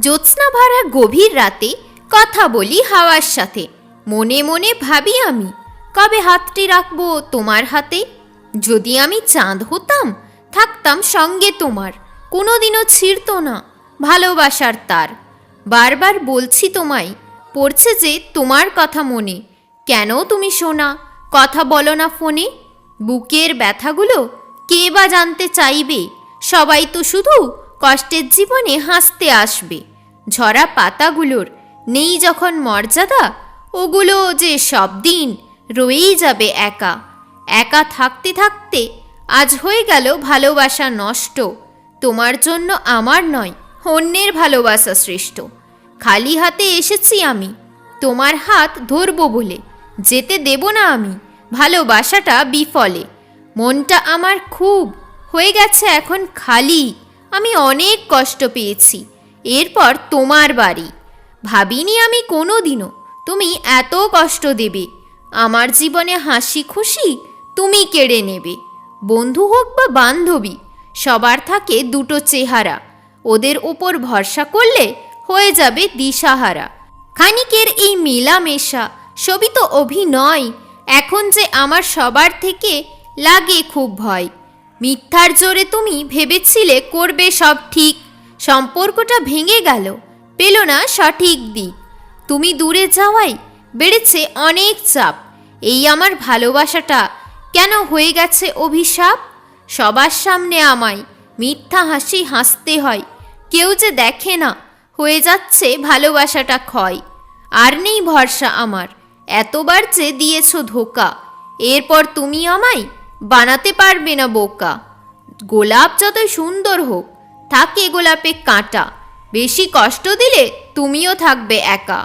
জ্যোৎস্না ভরা গভীর রাতে কথা বলি হাওয়ার সাথে। মনে মনে ভাবি আমি, কবে হাতটি রাখব তোমার হাতে? যদি আমি চাঁদ হতাম, থাকতাম সঙ্গে তোমার। কোনোদিনও ছিঁড়ত না ভালোবাসার তার। বারবার বলছি তোমায়, পড়ছে যে তোমার কথা মনে। কেন তুমি শোনা কথা বলো না ফোনে? বুকের ব্যথাগুলো কে বা জানতে চাইবে? সবাই তো শুধু কষ্টের জীবনে হাসতে আসবে। ঝরা পাতাগুলোর নেই যখন মর্যাদা, ওগুলো যে সব দিন রয়েই যাবে একা। একা থাকতে থাকতে আজ হয়ে গেল ভালোবাসা নষ্ট। তোমার জন্য আমার নয়, অন্যের ভালোবাসা শ্রেষ্ঠ খালি হাতে এসেছি আমি, তোমার হাত ধরবো বলে। যেতে দেব না আমি, ভালোবাসাটা বিফলে। মনটা আমার খুব, হয়ে গেছে এখন খালি। আমি অনেক কষ্ট পেয়েছি। এরপর তোমার বাড়ি। ভাবিনি আমি কোনো দিনও তুমি এত কষ্ট দেবে। আমার জীবনে হাসি খুশি তুমি কেড়ে নেবে। বন্ধু হোক বা বান্ধবী, সবার থাকে দুটো চেহারা। ওদের ওপর ভরসা করলে হয়ে যাবে দিশাহারা। খানিকের এই মেলামেশা, সবই তো অভিনয়। এখন যে আমার সবার থেকে লাগে খুব ভয়। মিথ্যার জোরে তুমি ভেবেছিলে করবে সব ঠিক। সম্পর্কটা ভেঙে গেল, পেল না সঠিক দিক। তুমি দূরে যাওয়াই বেড়েছে অনেক চাপ। এই আমার ভালোবাসাটা কেন হয়ে গেছে অভিশাপ? সবার সামনে আমায় মিথ্যা হাসি হাসতে হয়। কেউ যে দেখে না, হয়ে যাচ্ছে ভালোবাসাটা ক্ষয়। আর নেই ভরসা আমার, এতবার যে দিয়েছ ধোকা। এরপর তুমি আমায় বানাতে পারবে না বোকা। গোলাপ যত সুন্দর হোক, থাকে গোলাপে কাঁটা। বেশি কষ্ট দিলে তুমিও থাকবে একা।